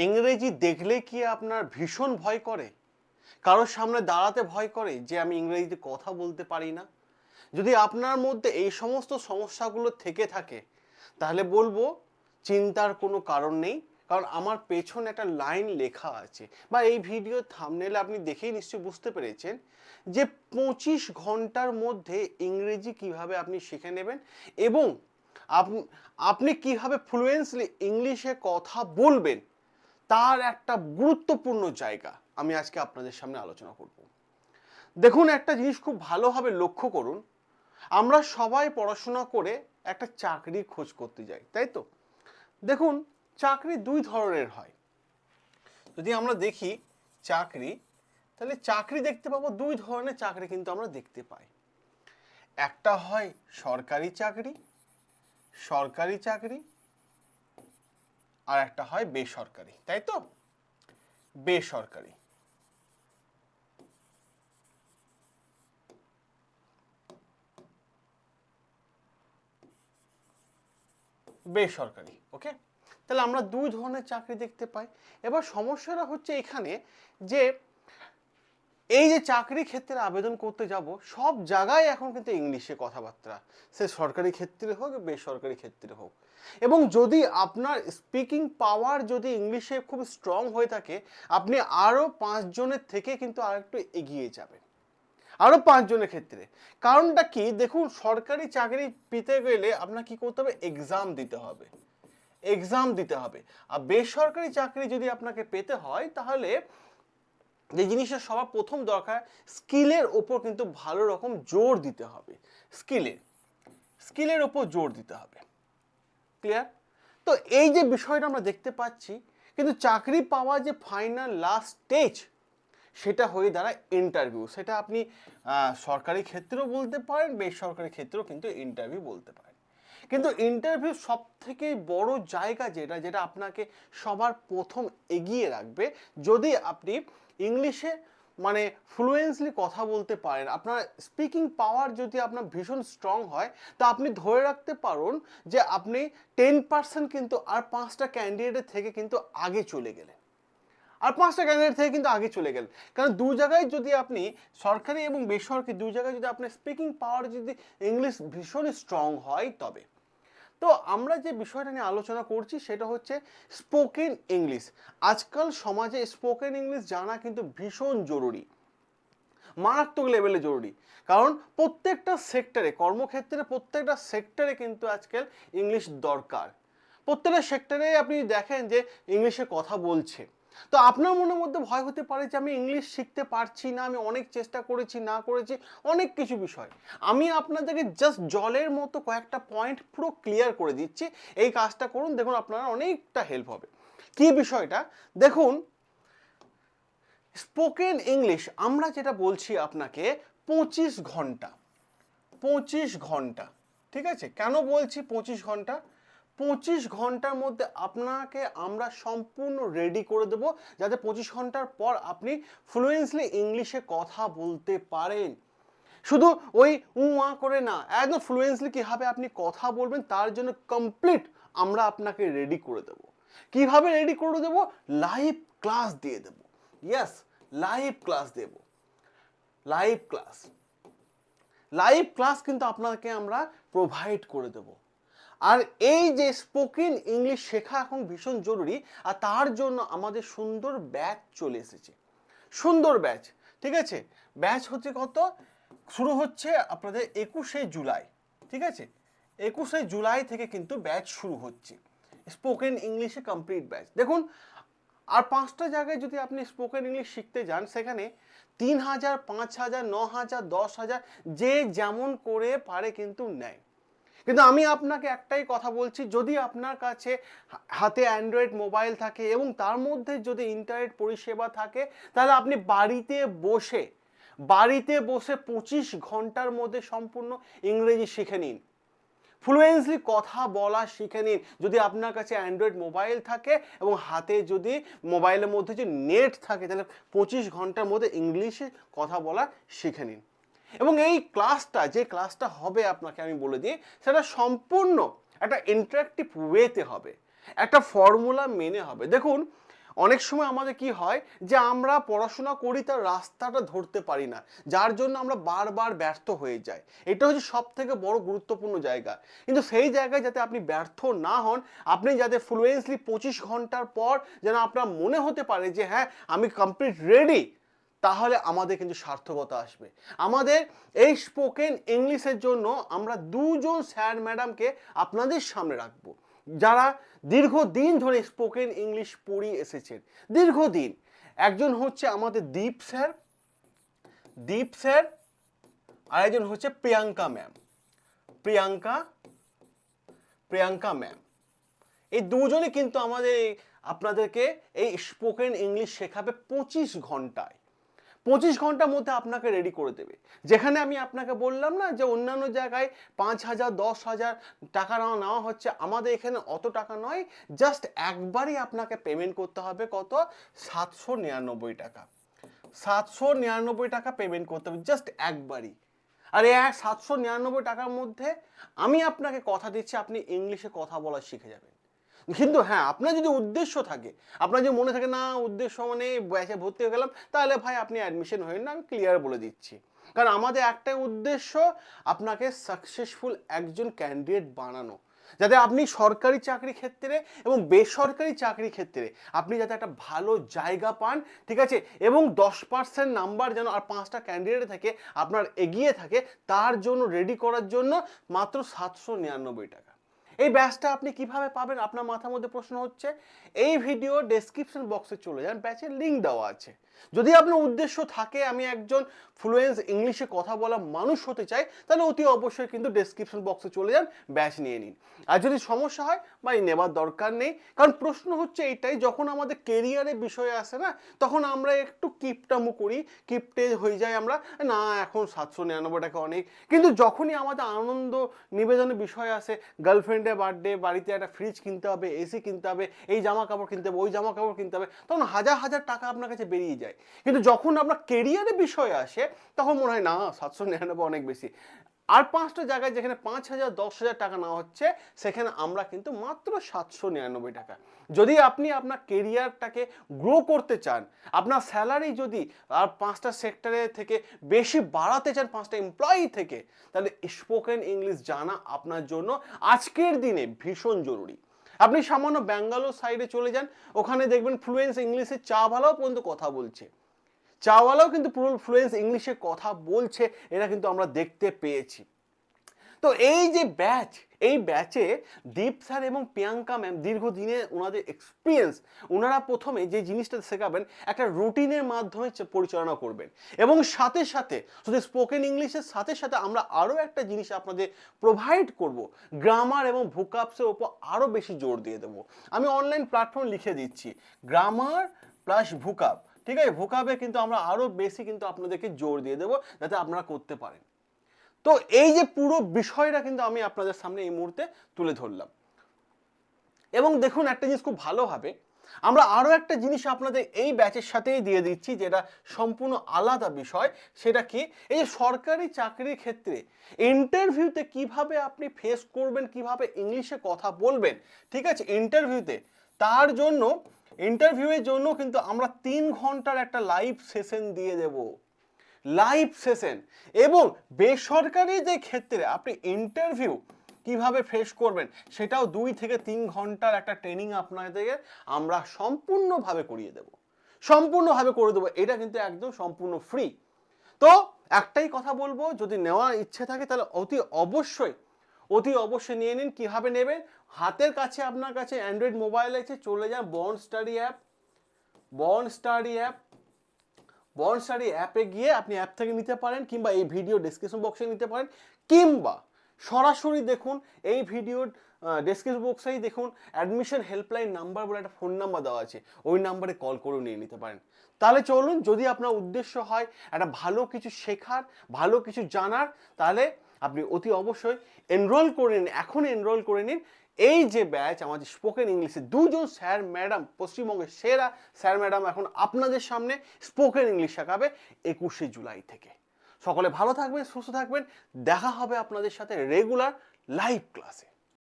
ইংরেজি দেখলে কি আপনার ভীষণ ভয় করে? কারোর সামনে দাঁড়াতে ভয় করে যে আমি ইংরেজিতে কথা বলতে পারি না? যদি আপনার মধ্যে এই সমস্ত সমস্যাগুলো থেকে থাকে, তাহলে বলব চিন্তার কোনো কারণ নেই। কারণ আমার পেছনে একটা লাইন লেখা আছে বা এই ভিডিও থামনেলে আপনি দেখেই নিশ্চয়ই বুঝতে পেরেছেন যে পঁচিশ ঘণ্টার মধ্যে ইংরেজি কীভাবে আপনি শিখে নেবেন এবং আপ- আপনি কীভাবে ফ্লুয়েন্সলি ইংলিশে কথা বলবেন তার একটা গুরুত্বপূর্ণ জায়গা আমি আজকে আপনাদের সামনে আলোচনা করব। দেখুন, একটা জিনিস খুব ভালোভাবে লক্ষ্য করুন। আমরা সবাই পড়াশোনা করে একটা চাকরি খোঁজ করতে যাই, তাই তো? দেখুন, চাকরি দুই ধরনের হয়। যদি আমরা দেখি চাকরি, তাহলে চাকরি দেখতে পাবো, দুই ধরনের চাকরি কিন্তু আমরা দেখতে পাই। একটা হয় সরকারি চাকরি সরকারি চাকরি আর একটা হয় বেসরকারি, তাই তো? বেসরকারি। বেসরকারি ওকে তাহলে আমরা দুই ধরনের চাকরি দেখতে পাই। এবার সমস্যাটা হচ্ছে এখানে যে এই যে চাকরি ক্ষেত্রে আবেদন করতে যাব, সব জায়গায় এখন কিন্তু ইংলিশে কথাবার্তা। সে সরকারি ক্ষেত্রে হোক, বেসরকারি ক্ষেত্রে হোক। এবং যদি আপনার স্পিকিং পাওয়ার যদি ইংলিশে খুব স্ট্রং হয়ে থাকে, আপনি আরও পাঁচজনের থেকে কিন্তু আরেকটু এগিয়ে যাবেন। আরও পাঁচজনের ক্ষেত্রে। কারণটা কি? দেখুন, সরকারি চাকরি পেতে গেলে আপনার কি করতে হবে? এক্সাম দিতে হবে। এক্সাম দিতে হবে। আর বেসরকারি চাকরি যদি আপনাকে পেতে হয়, তাহলে যে জিনিসটা সবার প্রথম দরকার স্কিলের ওপর কিন্তু ভালো রকম জোর দিতে হবে। স্কিলের স্কিলের ওপর জোর দিতে হবে। ক্লিয়ার তো এই যে বিষয়টা আমরা দেখতে পাচ্ছি, কিন্তু চাকরি পাওয়া যে ফাইনাল লাস্ট স্টেজ সেটা হয়ে দাঁড়ায় ইন্টারভিউ সেটা আপনি সরকারি ক্ষেত্রেও বলতে পারেন, বেসরকারি ক্ষেত্রেও কিন্তু ইন্টারভিউ বলতে পারেন। কিন্তু ইন্টারভিউ সব থেকে বড় জায়গা যেটা যেটা আপনাকে সবার প্রথম এগিয়ে রাখবে, যদি আপনি ইংলিশে মানে ফ্লুয়েন্সলি কথা বলতে পারেন। আপনার স্পিকিং পাওয়ার যদি আপনার ভীষণ স্ট্রং হয়, তা আপনি ধরে রাখতে পারুন যে আপনি টেন পার্সেন্ট কিন্তু আর পাঁচটা ক্যান্ডিডেটের থেকে কিন্তু আগে চলে গেলেন। আর পাঁচটা ক্যান্ডিডেট থেকে কিন্তু আগে চলে গেলেন। কারণ দু জায়গায় যদি আপনি সরকারি এবং বেসরকারি, দু জায়গায় যদি আপনার স্পিকিং পাওয়ার যদি ইংলিশ ভীষণ স্ট্রং হয়, তবে তো আমরা যে বিষয়টা নিয়ে আলোচনা করছি সেটা হচ্ছে স্পোকেন ইংলিশ আজকাল সমাজে স্পোকেন ইংলিশ জানা কিন্তু ভীষণ জরুরি, মারাত্মক লেভেলে জরুরি। কারণ প্রত্যেকটা সেক্টরে কর্মক্ষেত্রে প্রত্যেকটা সেক্টরে কিন্তু আজকাল ইংলিশ দরকার। প্রত্যেকটা সেক্টরে আপনি দেখেন যে ইংলিশে কথা বলছে। তো আপনার মনের মধ্যে ভয় হতে পারে যে আমি ইংলিশ শিখতে পারছি না, আমি অনেক চেষ্টা করেছি, না করেছি, অনেক কিছু বিষয়। আমি আপনাদেরকে জাস্ট জলের মতো কয়েকটা পয়েন্ট পুরো ক্লিয়ার করে দিচ্ছি। এই কাজটা করুন, দেখুন আপনারা অনেকটা হেল্প হবে। কি বিষয়টা? দেখুন স্পোকেন ইংলিশ আমরা যেটা বলছি আপনাকে, পঁচিশ ঘণ্টা পঁচিশ ঘণ্টা, ঠিক আছে? কেন বলছি পঁচিশ ঘণ্টা? পঁচিশ ঘণ্টার মধ্যে আপনাকে আমরা সম্পূর্ণ রেডি করে দেবো, যাতে পঁচিশ ঘণ্টার পর আপনি ফ্লুয়েন্সলি ইংলিশে কথা বলতে পারেন। শুধু ওই উ, আ করে না, একদম ফ্লুয়েন্সলি কীভাবে আপনি কথা বলবেন তার জন্য কমপ্লিট আমরা আপনাকে রেডি করে দেবো। কীভাবে রেডি করে দেবো? লাইভ ক্লাস দিয়ে দেবো। ইয়েস লাইভ ক্লাস দেব। লাইভ ক্লাস লাইভ ক্লাস কিন্তু আপনাকে আমরা প্রোভাইড করে দেব। আর এই যে স্পোকেন ইংলিশ শেখা এখন ভীষণ জরুরি, আর তার জন্য আমাদের সুন্দর ব্যাচ চলে এসেছে। সুন্দর ব্যাচ ঠিক আছে? ব্যাচ হচ্ছে কত? শুরু হচ্ছে আপনাদের একুশে জুলাই, ঠিক আছে? একুশে জুলাই থেকে কিন্তু ব্যাচ শুরু হচ্ছে। স্পোকেন ইংলিশে কমপ্লিট ব্যাচ দেখুন, আর পাঁচটা জায়গায় যদি আপনি স্পোকেন ইংলিশ শিখতে যান, সেখানে তিন হাজার, পাঁচ হাজার, ন হাজার, দশ হাজার, যে যেমন করে পারে কিন্তু নেয়। কিন্তু আমি আপনাকে একটাই কথা বলছি, যদি আপনার কাছে হাতে অ্যান্ড্রয়েড মোবাইল থাকে এবং তার মধ্যে যদি ইন্টারনেট পরিষেবা থাকে, তাহলে আপনি বাড়িতে বসে বাড়িতে বসে পঁচিশ ঘণ্টার মধ্যে সম্পূর্ণ ইংরেজি শিখে নিন। ফ্লুয়েন্সলি কথা বলা শিখে নিন, যদি আপনার কাছে অ্যান্ড্রয়েড মোবাইল থাকে এবং হাতে যদি মোবাইলের মধ্যে যে নেট থাকে, তাহলে পঁচিশ ঘণ্টার মধ্যে ইংলিশে কথা বলা শিখে নিন। এবং এই ক্লাসটা যে ক্লাসটা হবে আপনাকে আমি বলে দিই, সেটা সম্পূর্ণ একটা ইন্টারাক্টিভ ওয়েতে হবে। একটা ফর্মুলা মেনে হবে। দেখুন, অনেক সময় আমাদের কি হয় যে আমরা পড়াশোনা করি তার রাস্তাটা ধরতে পারি না, যার জন্য আমরা বারবার ব্যর্থ হয়ে যাই। এটা হচ্ছে সব থেকে বড় গুরুত্বপূর্ণ জায়গা। কিন্তু সেই জায়গায় যাতে আপনি ব্যর্থ না হন, আপনি যাতে ফ্লুয়েন্সলি পঁচিশ ঘণ্টার পর যেন আপনার মনে হতে পারে যে হ্যাঁ আমি কমপ্লিট রেডি তাহলে আমাদের কিন্তু সার্থকতা আসবে। আমাদের এই স্পোকেন ইংলিশের জন্য আমরা দুজন স্যার ম্যাডামকে আপনাদের সামনে রাখব, যারা দীর্ঘদিন ধরে স্পোকেন ইংলিশ পড়িয়ে এসেছেন। দীর্ঘদিন। একজন হচ্ছে আমাদের দীপ স্যার দীপ স্যার আর একজন হচ্ছে প্রিয়াঙ্কা ম্যাম। প্রিয়াঙ্কা প্রিয়াঙ্কা ম্যাম। এই দুজনে কিন্তু আমাদের আপনাদেরকে এই স্পোকেন ইংলিশ শেখাবে পঁচিশ ঘন্টায়। পঁচিশ ঘণ্টার মধ্যে আপনাকে রেডি করে দেবে। যেখানে আমি আপনাকে বললাম না যে অন্যান্য জায়গায় পাঁচ হাজার, দশ হাজার টাকা নেওয়া হচ্ছে, আমাদের এখানে অত টাকা নয় জাস্ট একবারই আপনাকে পেমেন্ট করতে হবে কত? সাতশো নিরানব্বই টাকা। সাতশো নিরানব্বই টাকা পেমেন্ট করতে হবে জাস্ট একবারই। আর এই সাতশো নিরানব্বই টাকার মধ্যে আমি আপনাকে কথা দিচ্ছি, আপনি ইংলিশে কথা বলা শিখে যাবেন। কিন্তু হ্যাঁ আপনার যদি উদ্দেশ্য থাকে, আপনার যদি মনে থাকে, না, উদ্দেশ্য মানে ব্যাচে ভর্তি হয়ে গেলাম, তাহলে ভাই আপনি অ্যাডমিশন হয়ে না আমি ক্লিয়ার বলে দিচ্ছি। কারণ আমাদের একটাই উদ্দেশ্য, আপনাকে সাকসেসফুল একজন ক্যান্ডিডেট বানানো। যাতে আপনি সরকারি চাকরি ক্ষেত্রে এবং বেসরকারি চাকরি ক্ষেত্রে আপনি যাতে একটা ভালো জায়গা পান, ঠিক আছে? এবং দশ পার্সেন্ট নাম্বার যেন আর পাঁচটা ক্যান্ডিডেট থেকে, আপনার এগিয়ে থাকে, তার জন্য রেডি করার জন্য মাত্র সাতশো নিরানব্বই টাকা। এই ব্যাচটা আপনি কীভাবে পাবেন? আপনার মাথার মধ্যে প্রশ্ন হচ্ছে, এই ভিডিও ডেসক্রিপশন বক্সে চলে যান, ব্যাচের লিঙ্ক দেওয়া আছে। যদি আপনার উদ্দেশ্য থাকে আমি একজন ফ্লুয়েন্স ইংলিশে কথা বলা মানুষ হতে চাই, তাহলে অতি অবশ্যই কিন্তু ডেসক্রিপশন বক্সে চলে যান ব্যাচ নিয়ে নিন। আর যদি সমস্যা হয় বা নেবার দরকার নেই। কারণ প্রশ্ন হচ্ছে এইটাই যখন আমাদের কেরিয়ারের বিষয় আসে না, তখন আমরা একটু কিপটামো করি কিপটে হয়ে যায় আমরা, না, এখন সাতশো নিরানব্বই টাকা অনেক। কিন্তু যখনই আমাদের আনন্দ নিবেদনের বিষয় আসে গার্লফ্রেন্ডের বার্থডে বাড়িতে একটা ফ্রিজ কিনতে হবে এসি কিনতে হবে, এই জামা কাপড় কিনতে হবে, ওই জামা কাপড় কিনতে হবে, তখন হাজার হাজার টাকা আপনার কাছে বেরিয়ে যায়। কিন্তু যখন আপনার কেরিয়ারের বিষয় আসে, তখন মনে হয়, না, সাতশো নিরানব্বই অনেক বেশি। আর পাঁচটা জায়গায় যেখানে পাঁচ হাজার, দশ হাজার টাকা নেওয়া হচ্ছে, সেখানে আমরা কিন্তু মাত্র সাতশো নিরানব্বই টাকা। যদি আপনি আপনার কেরিয়ারটাকে গ্রো করতে চান, আপনার স্যালারি যদি আর পাঁচটা সেক্টরে থেকে বেশি বাড়াতে চান, পাঁচটা এমপ্লয়ি থেকে, তাহলে স্পোকেন ইংলিশ জানা আপনার জন্য আজকের দিনে ভীষণ জরুরি। আপনি সামান্য ব্যাঙ্গালোর সাইডে চলে যান, ওখানে দেখবেন ফ্লুয়েন্স ইংলিশে চাওয়ালাও পর্যন্ত কথা বলছে। চাওয়ালাও কিন্তু পুরো ফ্লুয়েন্স ইংলিশে কথা বলছে এটা কিন্তু আমরা দেখতে পেয়েছি। তো এই যে ব্যাচ এই ব্যাচে দীপ স্যার এবং প্রিয়াঙ্কা ম্যাম দীর্ঘদিনে ওনাদের এক্সপিরিয়েন্স ওনারা প্রথমে যে জিনিসটা শেখাবেন, একটা রুটিনের মাধ্যমে পরিচালনা করবেন। এবং সাথে সাথে, শুধু স্পোকেন ইংলিশের সাথে সাথে আমরা আরও একটা জিনিস আপনাদের প্রোভাইড করব গ্রামার এবং ভোকাপসের ওপর আরও বেশি জোর দিয়ে দেবো। আমি অনলাইন প্ল্যাটফর্ম লিখে দিচ্ছি গ্রামার প্লাস ভুকাপ ঠিক আছে? ভোকাবে কিন্তু আমরা আরও বেশি কিন্তু আপনাদেরকে জোর দিয়ে দেবো, যাতে আপনারা করতে পারেন। তো এই যে পুরো বিষয়টা কিন্তু আমি আপনাদের সামনে এই মুহূর্তে তুলে ধরলাম। এবং দেখুন, একটা জিনিস খুব ভালো হবে। আমরা আরও একটা জিনিস আপনাদের এই ব্যাচের সাথেই দিয়ে দিচ্ছি, যেটা সম্পূর্ণ আলাদা বিষয়। সেটা কি? এই যে সরকারি চাকরির ক্ষেত্রে ইন্টারভিউতে কীভাবে আপনি ফেস করবেন, কীভাবে ইংলিশে কথা বলবেন, ঠিক আছে? ইন্টারভিউতে তার জন্য ইন্টারভিউয়ের জন্য কিন্তু আমরা তিন ঘণ্টার একটা লাইভ সেশন দিয়ে দেবো। লাইভ সেশন এবং বেসরকারি যে ক্ষেত্রে আপনি ইন্টারভিউ কীভাবে ফেস করবেন, সেটাও দুই থেকে তিন ঘণ্টার একটা ট্রেনিং আপনাদেরকে আমরা সম্পূর্ণভাবে করিয়ে দেব। সম্পূর্ণভাবে করে দেবো, এটা কিন্তু একদম সম্পূর্ণ ফ্রি তো একটাই কথা বলব, যদি নেওয়ার ইচ্ছে থাকে তাহলে অতি অবশ্যই অতি অবশ্যই নিয়ে নিন। কীভাবে নেবেন? হাতের কাছে আপনার কাছে অ্যান্ড্রয়েড মোবাইল আছে, চলে যান bond study app bond study app bond study অ্যাপে গিয়ে আপনি অ্যাপ থেকে নিতে পারেন কিংবা এই ভিডিও ডেসক্রিপশন বক্সে নিতে পারেন, কিংবা সরাসরি দেখুন এই ভিডিওর ডেসক্রিপশন বক্সেই দেখুন অ্যাডমিশন হেল্পলাইন নাম্বার বলে একটা ফোন নাম্বার দেওয়া আছে, ওই নাম্বারে কল করেও নিয়ে নিতে পারেন। তাহলে চলুন যদি আপনার উদ্দেশ্য হয় একটা ভালো কিছু শেখার, ভালো কিছু জানার, তাহলে আপনি অতি অবশ্যই এনরোল করে নিন এখন এনরোল করে নিন এই যে ব্যাচ আমাদের স্পোকেন ইংলিশে দুজন স্যার ম্যাডাম পশ্চিমবঙ্গের সেরা স্যার ম্যাডাম এখন আপনাদের সামনে স্পোকেন ইংলিশ শেখাবে একুশে জুলাই থেকে। সকলে ভালো থাকবেন, সুস্থ থাকবেন। দেখা হবে আপনাদের সাথে রেগুলার লাইভ ক্লাসে